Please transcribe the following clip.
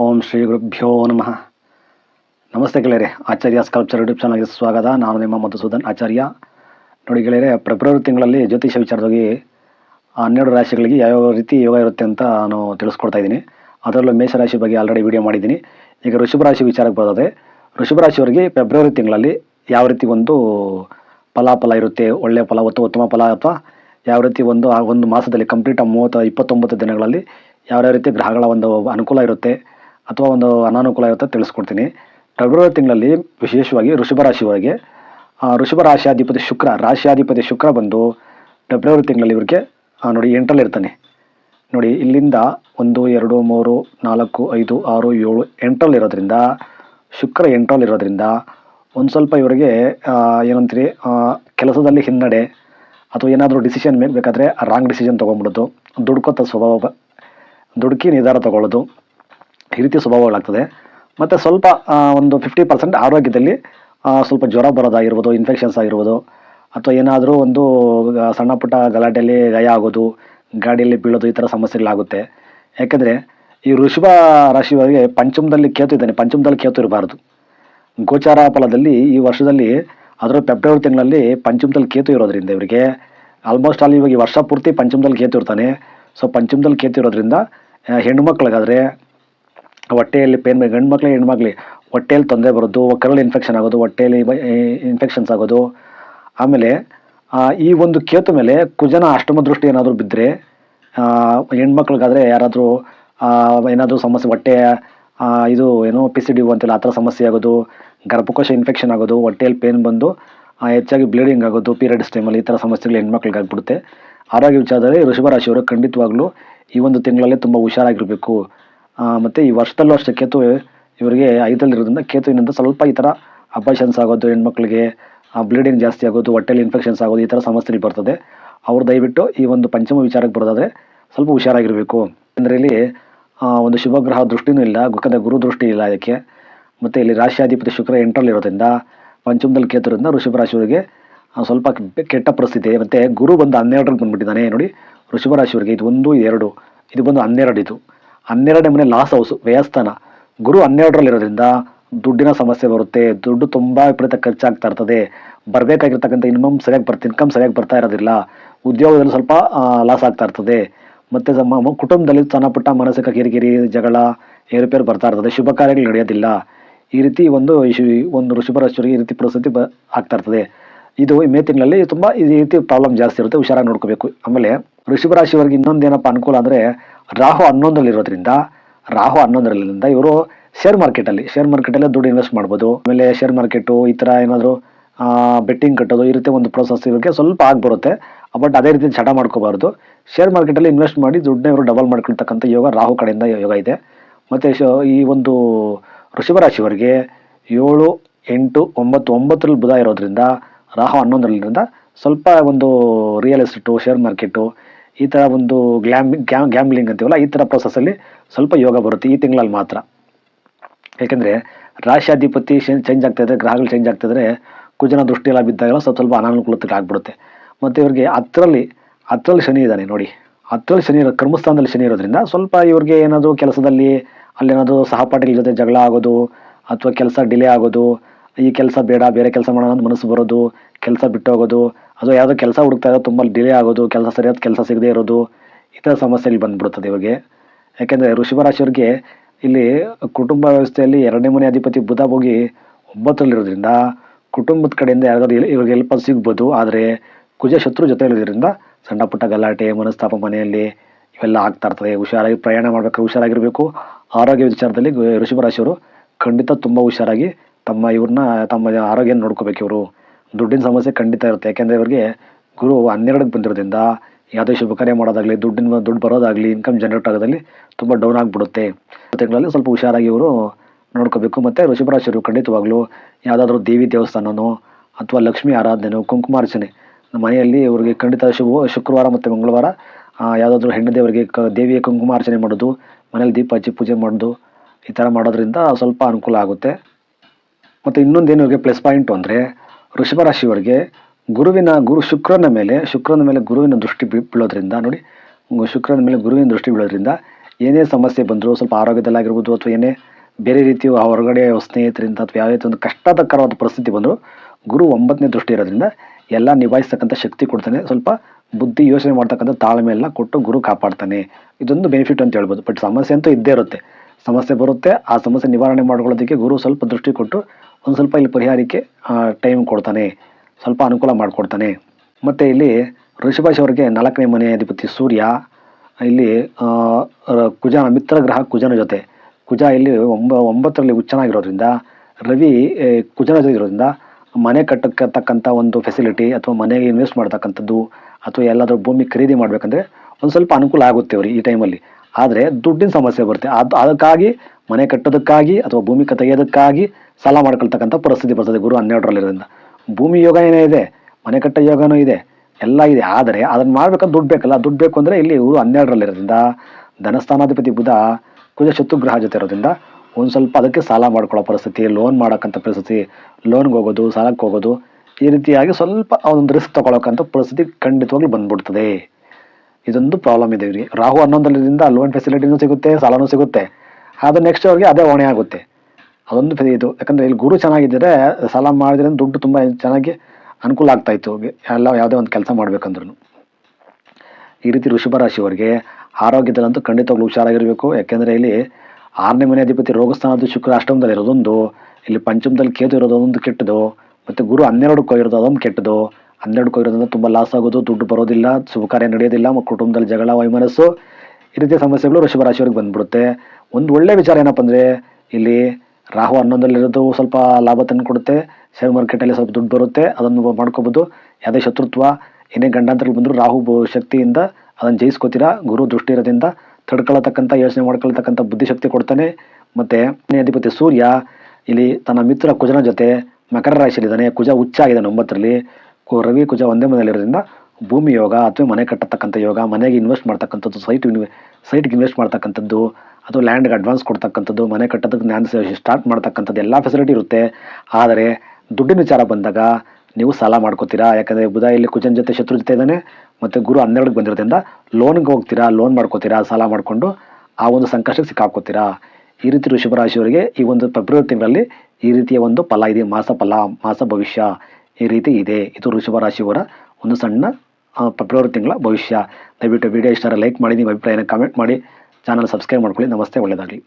ಓಂ ಶ್ರೀ ಗುರುಭ್ಯೋ ನಮಃ. ನಮಸ್ತೆ ಗೆಳೆಯರೆ, ಆಚಾರ್ಯ ಸ್ಕಲ್ಪ್ಚರ್ ಯೂಟ್ಯೂಬ್ ಚಾನಲ್ಗೆ ಸ್ವಾಗತ. ನಾನು ನಿಮ್ಮ ಮಧುಸೂದನ್ ಆಚಾರ್ಯ. ನೋಡಿ ಗೆಳೆಯರೆ ಫೆಬ್ರವರಿ ತಿಂಗಳಲ್ಲಿ ಜ್ಯೋತಿಷ ವಿಚಾರದಾಗಿ ಹನ್ನೆರಡು ರಾಶಿಗಳಿಗೆ ಯಾವ್ಯಾವ ರೀತಿ ಯೋಗ ಇರುತ್ತೆ ಅಂತ ನಾನು ತಿಳಿಸ್ಕೊಡ್ತಾ ಇದ್ದೀನಿ. ಅದರಲ್ಲೂ ಮೇಷರಾಶಿ ಬಗ್ಗೆ ಆಲ್ರೆಡಿ ವಿಡಿಯೋ ಮಾಡಿದ್ದೀನಿ. ಈಗ ವೃಷಭ ರಾಶಿ ವಿಚಾರಕ್ಕೆ ಬರೋದಾದರೆ ವೃಷಭ ರಾಶಿಯವರಿಗೆ ಫೆಬ್ರವರಿ ತಿಂಗಳಲ್ಲಿ ಯಾವ ರೀತಿ ಒಂದು ಫಲಾಫಲ ಇರುತ್ತೆ, ಒಳ್ಳೆಯ ಫಲ ಅಥವಾ ಉತ್ತಮ ಫಲ ಅಥವಾ ಯಾವ ರೀತಿ ಒಂದು, ಆ ಒಂದು ಮಾಸದಲ್ಲಿ ಕಂಪ್ಲೀಟ್ ಮೂವತ್ತು ಇಪ್ಪತ್ತೊಂಬತ್ತು ದಿನಗಳಲ್ಲಿ ಯಾವ ರೀತಿ ಗ್ರಹಗಳ ಒಂದು ಅನುಕೂಲ ಇರುತ್ತೆ ಅಥವಾ ಒಂದು ಅನಾನುಕೂಲ ಇರುತ್ತೆ ತಿಳಿಸ್ಕೊಡ್ತೀನಿ. ಫೆಬ್ರವರಿ ತಿಂಗಳಲ್ಲಿ ವಿಶೇಷವಾಗಿ ವೃಷಭ ರಾಶಿಯವರಿಗೆ ವೃಷಭ ರಾಶಿಯಾಧಿಪತಿ ಶುಕ್ರ ರಾಶಿಯಾಧಿಪತಿ ಶುಕ್ರ ಬಂದು ಫೆಬ್ರವರಿ ತಿಂಗಳಲ್ಲಿ ಇವರಿಗೆ ನೋಡಿ ಎಂಟರಲ್ಲಿ ಇರ್ತಾನೆ. ನೋಡಿ, ಇಲ್ಲಿಂದ ಒಂದು, ಎರಡು, ಮೂರು, ನಾಲ್ಕು, ಐದು, ಆರು, ಏಳು, ಎಂಟರಲ್ಲಿ ಇರೋದ್ರಿಂದ, ಶುಕ್ರ ಎಂಟರಲ್ಲಿ ಇರೋದ್ರಿಂದ ಒಂದು ಸ್ವಲ್ಪ ಇವರಿಗೆ ಏನಂತೀರಿ ಕೆಲಸದಲ್ಲಿ ಹಿನ್ನಡೆ ಅಥವಾ ಏನಾದರೂ ಡಿಸಿಷನ್ ಮೇಲೆ ಬೇಕಾದರೆ ರಾಂಗ್ ಡಿಸಿಷನ್ ತೊಗೊಂಡ್ಬಿಡೋದು, ದುಡ್ಕೋತ ಸ್ವಭಾವ ದುಡುಕಿ ನಿರ್ಧಾರ ತಗೊಳ್ಳೋದು ಈ ರೀತಿ ಸ್ವಭಾವಗಳಾಗ್ತದೆ. ಮತ್ತು ಸ್ವಲ್ಪ ಒಂದು ಫಿಫ್ಟಿ ಪರ್ಸೆಂಟ್ ಆರೋಗ್ಯದಲ್ಲಿ ಸ್ವಲ್ಪ ಜ್ವರ ಬರೋದಾಗಿರ್ಬೋದು ಇನ್ಫೆಕ್ಷನ್ಸ್ ಆಗಿರ್ಬೋದು, ಅಥವಾ ಏನಾದರೂ ಒಂದು ಸಣ್ಣ ಪುಟ್ಟ ಗಲಾಟೆಯಲ್ಲಿ ಗಾಯ ಆಗೋದು, ಗಾಡಿಯಲ್ಲಿ ಬೀಳೋದು ಈ ಥರ ಸಮಸ್ಯೆಗಳಾಗುತ್ತೆ. ಯಾಕೆಂದರೆ ಈ ವೃಷಭ ರಾಶಿಯವರಿಗೆ ಪಂಚಮದಲ್ಲಿ ಕೇತು ಇದ್ದಾನೆ. ಪಂಚಮದಲ್ಲಿ ಕೇತು ಇರಬಾರ್ದು. ಗೋಚಾರ ಫಲದಲ್ಲಿ ಈ ವರ್ಷದಲ್ಲಿ ಅದರ ಫೆಬ್ರವರಿ ತಿಂಗಳಲ್ಲಿ ಪಂಚಮದಲ್ಲಿ ಕೇತು ಇರೋದ್ರಿಂದ ಇವರಿಗೆ. ಆಲ್ಮೋಸ್ಟ್ ಅಲ್ಲಿ ಇವಾಗ ವರ್ಷ ಪೂರ್ತಿ ಪಂಚಮದಲ್ಲಿ ಕೇತು ಇರ್ತಾನೆ. ಸೊ ಪಂಚಮದಲ್ಲಿ ಕೇತು ಇರೋದ್ರಿಂದ ಹೆಣ್ಣು ಹೆಣ್ಮಕ್ಳಿಗಾದ್ರೆ ಹೊಟ್ಟೆಯಲ್ಲಿ ಪೇನ್ ಗಂಡು ಮಕ್ಕಳಿಗೆ ಹೆಣ್ಮಕ್ಳಿಗೆ ಹೊಟ್ಟೆಯಲ್ಲಿ ತೊಂದರೆ ಬರೋದು, ಕರಳು ಇನ್ಫೆಕ್ಷನ್ ಆಗೋದು, ಹೊಟ್ಟೆಯಲ್ಲಿ ಇನ್ಫೆಕ್ಷನ್ಸ್ ಆಗೋದು. ಆಮೇಲೆ ಈ ಒಂದು ಕೇತು ಮೇಲೆ ಕುಜನ ಅಷ್ಟಮ ದೃಷ್ಟಿ ಏನಾದರೂ ಬಿದ್ದರೆ ಹೆಣ್ಮಕ್ಳಿಗಾದರೆ ಯಾರಾದರೂ ಏನಾದರೂ ಸಮಸ್ಯೆ ಹೊಟ್ಟೆ ಇದು ಏನೋ ಪಿ ಸಿ ಡಿ ಅಂತಿಲ್ಲ ಆ ಥರ ಸಮಸ್ಯೆ ಆಗೋದು, ಗರ್ಭಕೋಶ ಇನ್ಫೆಕ್ಷನ್ ಆಗೋದು, ಹೊಟ್ಟೆಯಲ್ಲಿ ಪೇನ್ ಬಂದು ಹೆಚ್ಚಾಗಿ ಬ್ಲೀಡಿಂಗ್ ಆಗೋದು ಪೀರಿಯಡ್ಸ್ ಟೈಮಲ್ಲಿ ಈ ಥರ ಸಮಸ್ಯೆಗಳು ಹೆಣ್ಮಕ್ಳಿಗಾಗ್ಬಿಡುತ್ತೆ. ಆರೋಗ್ಯ ವಿಚಾರದಲ್ಲಿ ವೃಷಭ ರಾಶಿಯವರು ಖಂಡಿತವಾಗ್ಲೂ ಈ ಒಂದು ತಿಂಗಳಲ್ಲಿ ತುಂಬ ಹುಷಾರಾಗಿರಬೇಕು. ಮತ್ತು ಈ ವರ್ಷದಲ್ಲೂ ಅಷ್ಟೇ ಕೇತು ಇವರಿಗೆ ಐದಲ್ಲಿರೋದ್ರಿಂದ ಕೇತುವಿನಿಂದ ಸ್ವಲ್ಪ ಈ ಥರ ಅಪರೇಷನ್ಸ್ ಆಗೋದು, ಹೆಣ್ಮಕ್ಳಿಗೆ ಬ್ಲೀಡಿಂಗ್ ಜಾಸ್ತಿ ಆಗೋದು, ಹೊಟ್ಟೆಲಿ ಇನ್ಫೆಕ್ಷನ್ಸ್ ಆಗೋದು ಈ ಥರ ಸಮಸ್ಯೆಗಳು ಬರ್ತದೆ. ಅವ್ರು ದಯವಿಟ್ಟು ಈ ಒಂದು ಪಂಚಮ ವಿಚಾರಕ್ಕೆ ಬರೋದಾದರೆ ಸ್ವಲ್ಪ ಹುಷಾರಾಗಿರಬೇಕು. ಅಂದರೆ ಇಲ್ಲಿ ಒಂದು ಶುಭಗ್ರಹ ದೃಷ್ಟಿನೂ ಇಲ್ಲ ಗುಖದ ಗುರು ದೃಷ್ಟಿ ಇಲ್ಲ ಅದಕ್ಕೆ ಮತ್ತು ಇಲ್ಲಿ ರಾಶಿಯಾಧಿಪತಿ ಶುಕ್ರ ಎಂಟರಲ್ಲಿರೋದ್ರಿಂದ ಪಂಚಮದಲ್ಲಿ ಕೇತುರಿಂದ ವೃಷಭ ರಾಶಿಯವರಿಗೆ ಸ್ವಲ್ಪ ಕೆಟ್ಟ ಪರಿಸ್ಥಿತಿ ಮತ್ತು ಗುರು ಬಂದು ಹನ್ನೆರಡರಲ್ಲಿ ಬಂದ್ಬಿಟ್ಟಿದ್ದಾನೆ. ನೋಡಿ, ವೃಷಭ ರಾಶಿಯವರಿಗೆ ಇದು ಒಂದು ಎರಡು, ಇದು ಬಂದು ಹನ್ನೆರಡು ಇದು ಹನ್ನೆರಡನೇ ಮನೆ ಲಾಸ್ ಹೌಸು, ವ್ಯಯಸ್ಥಾನ. ಗುರು ಹನ್ನೆರಡರಲ್ಲಿರೋದ್ರಿಂದ ದುಡ್ಡಿನ ಸಮಸ್ಯೆ ಬರುತ್ತೆ, ದುಡ್ಡು ತುಂಬ ವಿಪರೀತ ಖರ್ಚಾಗ್ತಾ ಇರ್ತದೆ. ಬರಬೇಕಾಗಿರ್ತಕ್ಕಂಥ ಇನ್ಕಮ್ ಸರಿಯಾಗಿ ಬರ್ತಾ, ಇನ್ಕಮ್ ಸರಿಯಾಗಿ ಬರ್ತಾ ಇರೋದಿಲ್ಲ. ಉದ್ಯೋಗದಲ್ಲಿ ಸ್ವಲ್ಪ ಲಾಸ್ ಆಗ್ತಾ ಇರ್ತದೆ. ಮತ್ತು ನಮ್ಮ ಕುಟುಂಬದಲ್ಲಿ ಸಣ್ಣ ಪುಟ್ಟ ಮಾನಸಿಕ ಕಿರಿಕಿರಿ, ಜಗಳ, ಏರುಪೇರು ಬರ್ತಾ ಇರ್ತದೆ. ಶುಭ ಕಾರ್ಯಗಳು ನಡೆಯೋದಿಲ್ಲ. ಈ ರೀತಿ ಒಂದು ಒಂದು ಋಷಭರಾಶಿಯವರಿಗೆ ಈ ರೀತಿ ಪರಿಸ್ಥಿತಿ ಬ, ಆಗ್ತಾ ಇರ್ತದೆ. ಇದು ಮೇ ತಿಂಗಳಲ್ಲಿ ತುಂಬ ಈ ರೀತಿ ಪ್ರಾಬ್ಲಮ್ ಜಾಸ್ತಿ ಇರುತ್ತೆ. ಹುಷಾರಾಗಿ ನೋಡ್ಕೋಬೇಕು. ಆಮೇಲೆ ವೃಷಭ ರಾಶಿಯವರಿಗೆ ಇನ್ನೊಂದೇನಪ್ಪ ಅನುಕೂಲ ಅಂದರೆ ರಾಹು ಹನ್ನೊಂದರಲ್ಲಿರೋದ್ರಿಂದ, ರಾಹು ಹನ್ನೊಂದರಲ್ಲಿಂದ ಇವರು ಶೇರ್ ಮಾರ್ಕೆಟಲ್ಲಿ ಶೇರ್ ಮಾರ್ಕೆಟಲ್ಲೇ ದುಡ್ಡು ಇನ್ವೆಸ್ಟ್ ಮಾಡ್ಬೋದು. ಆಮೇಲೆ ಶೇರ್ ಮಾರ್ಕೆಟು ಈ ಥರ ಏನಾದರೂ ಬೆಟ್ಟಿಂಗ್ ಕಟ್ಟೋದು, ಈ ರೀತಿ ಒಂದು ಪ್ರೋಸೆಸ್ ಇವರಿಗೆ ಸ್ವಲ್ಪ ಆಗಿಬರುತ್ತೆ ಬಟ್ ಅದೇ ರೀತಿ ಚಟ ಮಾಡ್ಕೋಬಾರ್ದು. ಶೇರ್ ಮಾರ್ಕೆಟಲ್ಲಿ ಇನ್ವೆಸ್ಟ್ ಮಾಡಿ ದುಡ್ಡನ್ನ ಇವರು ಡಬಲ್ ಮಾಡ್ಕೊಳ್ತಕ್ಕಂಥ ಯೋಗ ರಾಹು ಕಡೆಯಿಂದ ಯೋಗ ಇದೆ. ಮತ್ತು ಈ ಒಂದು ರಾಶಿಯವರಿಗೆ ಏಳು, ಎಂಟು, ಒಂಬತ್ತು, ಒಂಬತ್ತರಲ್ಲಿ ಬುಧ ಇರೋದ್ರಿಂದ, ರಾಹು ಹನ್ನೊಂದರಲ್ಲಿರೋದ್ರಿಂದ ಸ್ವಲ್ಪ ಒಂದು ರಿಯಲ್ ಎಸ್ಟೇಟು ಶೇರ್ ಮಾರ್ಕೆಟು ಈ ಥರ ಒಂದು ಗ್ಲಾಮ್ ಗ್ಯಾಮ್ ಗ್ಯಾಮ್ಲಿಂಗ್ ಅಂತೀವಲ್ಲ, ಈ ಥರ ಪ್ರೊಸೆಸ್ಸಲ್ಲಿ ಸ್ವಲ್ಪ ಯೋಗ ಬರುತ್ತೆ, ಈ ತಿಂಗಳಲ್ಲಿ ಮಾತ್ರ. ಏಕೆಂದರೆ ರಾಶಿಯಾಧಿಪತಿ ಚೇಂಜ್ ಆಗ್ತಾ ಇದ್ರೆ, ಗ್ರಹಗಳು ಚೇಂಜ್ ಆಗ್ತಿದ್ರೆ ಕುಜನ ದೃಷ್ಟಿ ಎಲ್ಲ ಬಿದ್ದಾಗೆಲ್ಲ ಸ್ವಲ್ಪ ಸ್ವಲ್ಪ ಅನಾನುಕೂಲತೆಗೆ ಆಗ್ಬಿಡುತ್ತೆ. ಮತ್ತು ಇವ್ರಿಗೆ ಹತ್ತರಲ್ಲಿ ಹತ್ತರಲ್ಲಿ ಶನಿ ಇದ್ದಾನೆ, ನೋಡಿ. ಹತ್ತರಲ್ಲಿ ಶನಿ ಇರೋ, ಕರ್ಮಸ್ಥಾನದಲ್ಲಿ ಶನಿ ಇರೋದ್ರಿಂದ ಸ್ವಲ್ಪ ಇವ್ರಿಗೆ ಏನಾದರೂ ಕೆಲಸದಲ್ಲಿ, ಅಲ್ಲೇನಾದರೂ ಸಹಪಾಠಿಗಳ ಜೊತೆ ಜಗಳ ಆಗೋದು, ಅಥವಾ ಕೆಲಸ ಡಿಲೇ ಆಗೋದು, ಈ ಕೆಲಸ ಬೇಡ, ಬೇರೆ ಕೆಲಸ ಮಾಡೋಣ ಮನಸ್ಸು ಬರೋದು, ಕೆಲಸ ಬಿಟ್ಟು ಹೋಗೋದು ಅಥವಾ ಯಾವುದೋ ಕೆಲಸ ಹುಡುಕ್ತಾ ಇರೋ ತುಂಬ ಡಿಲೇ ಆಗೋದು, ಕೆಲಸ ಸರಿಯಾದ ಕೆಲಸ ಸಿಗದೇ ಇರೋದು, ಈ ಥರ ಸಮಸ್ಯೆಗಳು ಬಂದ್ಬಿಡ್ತದೆ ಇವ್ರಿಗೆ ಯಾಕೆಂದರೆ ವೃಷಭ ರಾಶಿಯವರಿಗೆ ಇಲ್ಲಿ ಕುಟುಂಬ ವ್ಯವಸ್ಥೆಯಲ್ಲಿ ಎರಡನೇ ಮನೆ ಅಧಿಪತಿ ಬುಧ ಹೋಗಿ ಒಂಬತ್ತರಲ್ಲಿರೋದ್ರಿಂದ ಕುಟುಂಬದ ಕಡೆಯಿಂದ ಯಾರಾದರೂ ಇವ್ರಿಗೆ ಹೆಲ್ಪ್ ಸಿಗ್ಬೋದು. ಆದರೆ ಕುಜ ಶತ್ರು ಜೊತೆ ಇರೋದ್ರಿಂದ ಸಣ್ಣ ಪುಟ್ಟ ಗಲಾಟೆ, ಮನಸ್ತಾಪ ಮನೆಯಲ್ಲಿ ಇವೆಲ್ಲ ಆಗ್ತಾ ಇರ್ತದೆ. ಹುಷಾರಾಗಿ ಪ್ರಯಾಣ ಮಾಡಬೇಕು, ಹುಷಾರಾಗಿರಬೇಕು. ಆರೋಗ್ಯ ವಿಚಾರದಲ್ಲಿ ವೃಷಭ ರಾಶಿಯವರು ಖಂಡಿತ ತುಂಬ ಹುಷಾರಾಗಿ ತಮ್ಮ ಇವ್ರನ್ನ, ತಮ್ಮ ಆರೋಗ್ಯ ನೋಡ್ಕೋಬೇಕು ಇವರು. ದುಡ್ಡಿನ ಸಮಸ್ಯೆ ಖಂಡಿತ ಇರುತ್ತೆ. ಯಾಕೆಂದರೆ ಇವರಿಗೆ ಗುರು ಹನ್ನೆರಡಕ್ಕೆ ಬಂದಿರೋದ್ರಿಂದ ಯಾವುದೇ ಶುಭ ಕಾರ್ಯ ಮಾಡೋದಾಗಲಿ, ದುಡ್ಡಿನ ದುಡ್ಡು ಬರೋದಾಗಲಿ ಇನ್ಕಮ್ ಜನರೇಟ್ ಆಗೋದಲ್ಲಿ ತುಂಬ ಡೌನ್ ಆಗಿಬಿಡುತ್ತೆ. ತಿಂಗಳಲ್ಲಿ ಸ್ವಲ್ಪ ಹುಷಾರಾಗಿ ಇವರು ನೋಡ್ಕೋಬೇಕು. ಮತ್ತು ವೃಷಭ ರಾಶಿಯವರು ಖಂಡಿತವಾಗ್ಲೂ ಯಾವುದಾದ್ರೂ ದೇವಿ ದೇವಸ್ಥಾನನೋ ಅಥವಾ ಲಕ್ಷ್ಮೀ ಆರಾಧನೆನೋ ಕುಂಕುಮಾರ್ಚನೆ ಮನೆಯಲ್ಲಿ ಇವರಿಗೆ ಖಂಡಿತ ಶುಭ, ಶುಕ್ರವಾರ ಮತ್ತು ಮಂಗಳವಾರ ಯಾವುದಾದ್ರೂ ಹೆಣ್ಣು ದೇವರಿಗೆ ಕ, ದೇವಿಯ ಕುಂಕುಮಾರ್ಚನೆ ಮಾಡೋದು, ಮನೇಲಿ ದೀಪ ಹಚ್ಚಿ ಪೂಜೆ ಮಾಡೋದು, ಈ ಥರ ಮಾಡೋದ್ರಿಂದ ಸ್ವಲ್ಪ ಅನುಕೂಲ ಆಗುತ್ತೆ. ಮತ್ತು ಇನ್ನೊಂದೇನು ಇವ್ರಿಗೆ ಪ್ಲಸ್ ಪಾಯಿಂಟು ಅಂದರೆ ವೃಷಭ ರಾಶಿಯವರಿಗೆ ಗುರುವಿನ ಗುರು ಶುಕ್ರನ ಮೇಲೆ ಶುಕ್ರನ ಮೇಲೆ ಗುರುವಿನ ದೃಷ್ಟಿ ಬೀಳೋದ್ರಿಂದ ನೋಡಿ ಶುಕ್ರನ ಮೇಲೆ ಗುರುವಿನ ದೃಷ್ಟಿ ಬೀಳೋದ್ರಿಂದ ಏನೇ ಸಮಸ್ಯೆ ಬಂದರೂ ಸ್ವಲ್ಪ ಆರೋಗ್ಯದಲ್ಲಾಗಿರ್ಬೋದು ಅಥವಾ ಏನೇ ಬೇರೆ ರೀತಿಯ ಹೊರಗಡೆ ಸ್ನೇಹಿತರಿಂದ ಅಥವಾ ಯಾವ ರೀತಿ ಒಂದು ಕಷ್ಟಕರವಾದ ಪರಿಸ್ಥಿತಿ ಬಂದರೂ ಗುರು ಒಂಬತ್ತನೇ ದೃಷ್ಟಿ ಇರೋದ್ರಿಂದ ಎಲ್ಲ ನಿಭಾಯಿಸ್ತಕ್ಕಂಥ ಶಕ್ತಿ ಕೊಡ್ತಾನೆ. ಸ್ವಲ್ಪ ಬುದ್ಧಿ ಯೋಚನೆ ಮಾಡ್ತಕ್ಕಂಥ ತಾಳ್ಮೆ ಎಲ್ಲ ಕೊಟ್ಟು ಗುರು ಕಾಪಾಡ್ತಾನೆ. ಇದೊಂದು ಬೆನಿಫಿಟ್ ಅಂತ ಹೇಳ್ಬೋದು. ಬಟ್ ಸಮಸ್ಯೆ ಅಂತೂ ಇದ್ದೇ ಇರುತ್ತೆ. ಸಮಸ್ಯೆ ಬರುತ್ತೆ. ಆ ಸಮಸ್ಯೆ ನಿವಾರಣೆ ಮಾಡ್ಕೊಳ್ಳೋದಕ್ಕೆ ಗುರು ಸ್ವಲ್ಪ ದೃಷ್ಟಿ ಕೊಟ್ಟು ಒಂದು ಸ್ವಲ್ಪ ಇಲ್ಲಿ ಪರಿಹಾರಕ್ಕೆ ಟೈಮ್ ಕೊಡ್ತಾನೆ. ಸ್ವಲ್ಪ ಅನುಕೂಲ ಮಾಡಿಕೊಡ್ತಾನೆ. ಮತ್ತು ಇಲ್ಲಿ ಋಷಿಭಾಷೆ ಅವರಿಗೆ ನಾಲ್ಕನೇ ಮನೆ ಅಧಿಪತಿ ಸೂರ್ಯ, ಇಲ್ಲಿ ಕುಜಾನ ಮಿತ್ರ ಗ್ರಹ ಕುಜನ ಜೊತೆ. ಕುಜ ಇಲ್ಲಿ ಒಂಬ, ಒಂಬತ್ತರಲ್ಲಿ ಹುಚ್ಚನಾಗಿರೋದ್ರಿಂದ, ರವಿ ಕುಜನ ಜೊತೆ ಇರೋದ್ರಿಂದ, ಮನೆ ಕಟ್ಟಕ್ಕತಕ್ಕಂಥ ಒಂದು ಫೆಸಿಲಿಟಿ ಅಥವಾ ಮನೆಗೆ ಇನ್ವೆಸ್ಟ್ ಮಾಡ್ತಕ್ಕಂಥದ್ದು ಅಥವಾ ಎಲ್ಲಾದರೂ ಭೂಮಿ ಖರೀದಿ ಮಾಡಬೇಕಂದ್ರೆ ಒಂದು ಸ್ವಲ್ಪ ಅನುಕೂಲ ಆಗುತ್ತೆ ಅವ್ರಿಗೆ ಈ ಟೈಮಲ್ಲಿ ಆದರೆ ದುಡ್ಡಿನ ಸಮಸ್ಯೆ ಬರುತ್ತೆ. ಅದು, ಅದಕ್ಕಾಗಿ ಮನೆ ಕಟ್ಟೋದಕ್ಕಾಗಿ ಅಥವಾ ಭೂಮಿ ತೆಗೆಯೋದಕ್ಕಾಗಿ ಸಾಲ ಮಾಡ್ಕೊಳ್ತಕ್ಕಂಥ ಪರಿಸ್ಥಿತಿ ಬರ್ತದೆ ಗುರು ಹನ್ನೆರಡರಲ್ಲಿರೋದ್ರಿಂದ. ಭೂಮಿ ಯೋಗ ಏನೇ ಇದೆ, ಮನೆ ಕಟ್ಟೋ ಯೋಗನೂ ಇದೆ, ಎಲ್ಲ ಇದೆ. ಆದರೆ ಅದನ್ನು ಮಾಡ್ಬೇಕಂದ್ರೆ ದುಡ್ಡು ಬೇಕಲ್ಲ, ದುಡ್ಡು ಬೇಕು ಅಂದರೆ ಇಲ್ಲಿ ಗುರು ಹನ್ನೆರಡರಲ್ಲಿರೋದ್ರಿಂದ ಧನಸ್ಥಾನಾಧಿಪತಿ ಬುಧ ಕುಜ ಶತ್ರುಗ್ರಹ ಜೊತೆ ಇರೋದ್ರಿಂದ ಒಂದು ಸ್ವಲ್ಪ ಅದಕ್ಕೆ ಸಾಲ ಮಾಡ್ಕೊಳ್ಳೋ ಪರಿಸ್ಥಿತಿ ಲೋನ್ ಮಾಡೋಕ್ಕಂಥ ಪರಿಸ್ಥಿತಿ ಲೋನ್ಗೆ ಹೋಗೋದು, ಸಾಲಕ್ಕೆ ಹೋಗೋದು, ಈ ರೀತಿಯಾಗಿ ಸ್ವಲ್ಪ ಒಂದು ರಿಸ್ಕ್ ತಗೊಳ್ಳೋಕ್ಕಂಥ ಪರಿಸ್ಥಿತಿ ಖಂಡಿತವಾಗ್ಲೂ ಬಂದ್ಬಿಡ್ತದೆ. ಇದೊಂದು ಪ್ರಾಬ್ಲಮ್ ಇದೆ ಇವರಿಗೆ. ರಾಹು ಹನ್ನೊಂದರಿಂದ ಲೋನ್ ಫೆಸಿಲಿಟಿನೂ ಸಿಗುತ್ತೆ, ಸಾಲನೂ ಸಿಗುತ್ತೆ. ಅದು ನೆಕ್ಸ್ಟ್ ಅವ್ರಿಗೆ ಅದೇ ಹೊಣೆ ಆಗುತ್ತೆ. ಅದೊಂದು ಇದು. ಯಾಕಂದರೆ ಇಲ್ಲಿ ಗುರು ಚೆನ್ನಾಗಿದ್ದರೆ, ಸಾಲ ಮಾಡಿದ್ರೆ ದುಡ್ಡು ತುಂಬ ಚೆನ್ನಾಗಿ ಅನುಕೂಲ ಆಗ್ತಾ ಇತ್ತು. ಎಲ್ಲ ಯಾವುದೇ ಒಂದು ಕೆಲಸ ಮಾಡಬೇಕಂದ್ರೂ ಈ ರೀತಿ ವೃಷಭ ರಾಶಿಯವರಿಗೆ ಆರೋಗ್ಯದಲ್ಲಂತೂ ಖಂಡಿತವಾಗ್ಲೂ ಹುಷಾರಾಗಿರಬೇಕು. ಯಾಕೆಂದರೆ ಇಲ್ಲಿ ಆರನೇ ಮನೆ ಅಧಿಪತಿ ರೋಗಸ್ಥಾನದ ಶುಕ್ರ ಅಷ್ಟಮದಲ್ಲಿ ಇರೋದೊಂದು, ಇಲ್ಲಿ ಪಂಚಮದಲ್ಲಿ ಕೇತು ಇರೋದೊಂದು ಕೆಟ್ಟದು ಮತ್ತು ಗುರು ಹನ್ನೆರಡಕ್ಕೂ ಇರೋದು ಅದೊಂದು ಕೆಟ್ಟದು ಹನ್ನೆರಡಕ್ಕೂ ಇರೋದ್ರಿಂದ ತುಂಬ ಲಾಸ್ ಆಗೋದು, ದುಡ್ಡು ಬರೋದಿಲ್ಲ, ಶುಭ ಕಾರ್ಯ ನಡೆಯೋದಿಲ್ಲ ಕುಟುಂಬದಲ್ಲಿ ಜಗಳ, ವೈಮನಸ್ಸು ಈ ರೀತಿಯ ಸಮಸ್ಯೆಗಳು ವೃಷಭ ರಾಶಿಯವ್ರಿಗೆ ಬಂದ್ಬಿಡುತ್ತೆ. ಒಂದು ಒಳ್ಳೆ ವಿಚಾರ ಏನಪ್ಪ ಅಂದರೆ, ಇಲ್ಲಿ ರಾಹು ಹನ್ನೊಂದರಲ್ಲಿರೋದು ಸ್ವಲ್ಪ ಲಾಭ ತಂದು ಕೊಡುತ್ತೆ. ಶೇರ್ ಮಾರ್ಕೆಟಲ್ಲಿ ಸ್ವಲ್ಪ ದುಡ್ಡು ಬರುತ್ತೆ. ಅದನ್ನು ಮಾಡ್ಕೋಬೋದು. ಯಾವುದೇ ಶತ್ರುತ್ವ, ಏನೇ ಗಂಡಾಂತರಗಳು ಬಂದರೂ ರಾಹು ಶಕ್ತಿಯಿಂದ ಅದನ್ನು ಜಯಿಸ್ಕೋತೀರಾ? ಗುರು ದೃಷ್ಟಿ ಇರೋದ್ರಿಂದ ತಡ್ಕೊಳತಕ್ಕಂಥ, ಯೋಚನೆ ಮಾಡ್ಕೊಳ್ತಕ್ಕಂಥ ಬುದ್ಧಿಶಕ್ತಿ ಕೊಡ್ತಾನೆ. ಮತ್ತು ಅಧಿಪತಿ ಸೂರ್ಯ, ಇಲ್ಲಿ ತನ್ನ ಮಿತ್ರ ಕುಜನ ಜೊತೆ ಮಕರ ರಾಶಿಯಲ್ಲಿದ್ದಾನೆ. ಕುಜ ಹುಚ್ಚ ಆಗಿದ್ದಾನೆ ಒಂಬತ್ತರಲ್ಲಿ ರವಿ ಕುಜ ಒಂದೇ ಮನೆಯಲ್ಲಿರೋದ್ರಿಂದ ಭೂಮಿ ಯೋಗ ಅಥವಾ ಮನೆ ಕಟ್ಟತಕ್ಕಂಥ ಯೋಗ, ಮನೆಗೆ ಇನ್ವೆಸ್ಟ್ ಮಾಡ್ತಕ್ಕಂಥದ್ದು ಸೈಟ್ ಸೈಟ್ಗೆ ಇನ್ವೆಸ್ಟ್ ಮಾಡ್ತಕ್ಕಂಥದ್ದು ಅಥವಾ ಲ್ಯಾಂಡ್ಗೆ ಅಡ್ವಾನ್ಸ್ ಕೊಡ್ತಕ್ಕಂಥದ್ದು, ಮನೆ ಕಟ್ಟೋದಕ್ಕೆ ಜ್ಞಾನ ಸ್ಟಾರ್ಟ್ ಮಾಡ್ತಕ್ಕಂಥದ್ದು ಎಲ್ಲ ಫೆಸಿಲಿಟಿ ಇರುತ್ತೆ. ಆದರೆ ದುಡ್ಡಿನ ವಿಚಾರ ಬಂದಾಗ ನೀವು ಸಾಲ ಮಾಡ್ಕೋತೀರಾ? ಯಾಕಂದರೆ ಬುಧ ಇಲ್ಲಿ ಕುಜನ್ ಜೊತೆ ಶತ್ರು ಜೊತೆ ಇದ್ದಾನೆ ಮತ್ತು ಗುರು ಹನ್ನೆರಡಕ್ಕೆ ಬಂದಿರೋದ್ರಿಂದ ಲೋನ್ಗೆ ಹೋಗ್ತೀರಾ? ಲೋನ್ ಮಾಡ್ಕೋತೀರಾ? ಸಾಲ ಮಾಡಿಕೊಂಡು ಆ ಒಂದು ಸಂಕಷ್ಟಕ್ಕೆ ಸಿಕ್ಕಾಕೋತೀರಾ ಈ ರೀತಿ ವೃಷಭ ರಾಶಿಯವರಿಗೆ ಈ ಒಂದು ಫೆಬ್ರವರಿ ತಿಂಗಳಲ್ಲಿ ಈ ರೀತಿಯ ಒಂದು ಫಲ ಇದೆ, ಮಾಸ ಫಲ, ಮಾಸ ಭವಿಷ್ಯ ಈ ರೀತಿ ಇದೆ. ಇದು ವೃಷಭ ರಾಶಿಯವರ ಒಂದು ಸಣ್ಣ ಫೆಬ್ರವರಿ ತಿಂಗಳ ಭವಿಷ್ಯ. ದಯವಿಟ್ಟು ವಿಡಿಯೋ ಇಷ್ಟ ಲೈಕ್ ಮಾಡಿ, ನಿಮ್ಮ ಅಭಿಪ್ರಾಯನ ಕಮೆಂಟ್ ಮಾಡಿ. ಚಾನಲ್ ಸಬ್ಸ್ಕ್ರೈಬ್ ಮಾಡ್ಕೊಳ್ಳಿ. ನಮಸ್ತೆ ಒಳ್ಳೆಯದಾಗಲಿ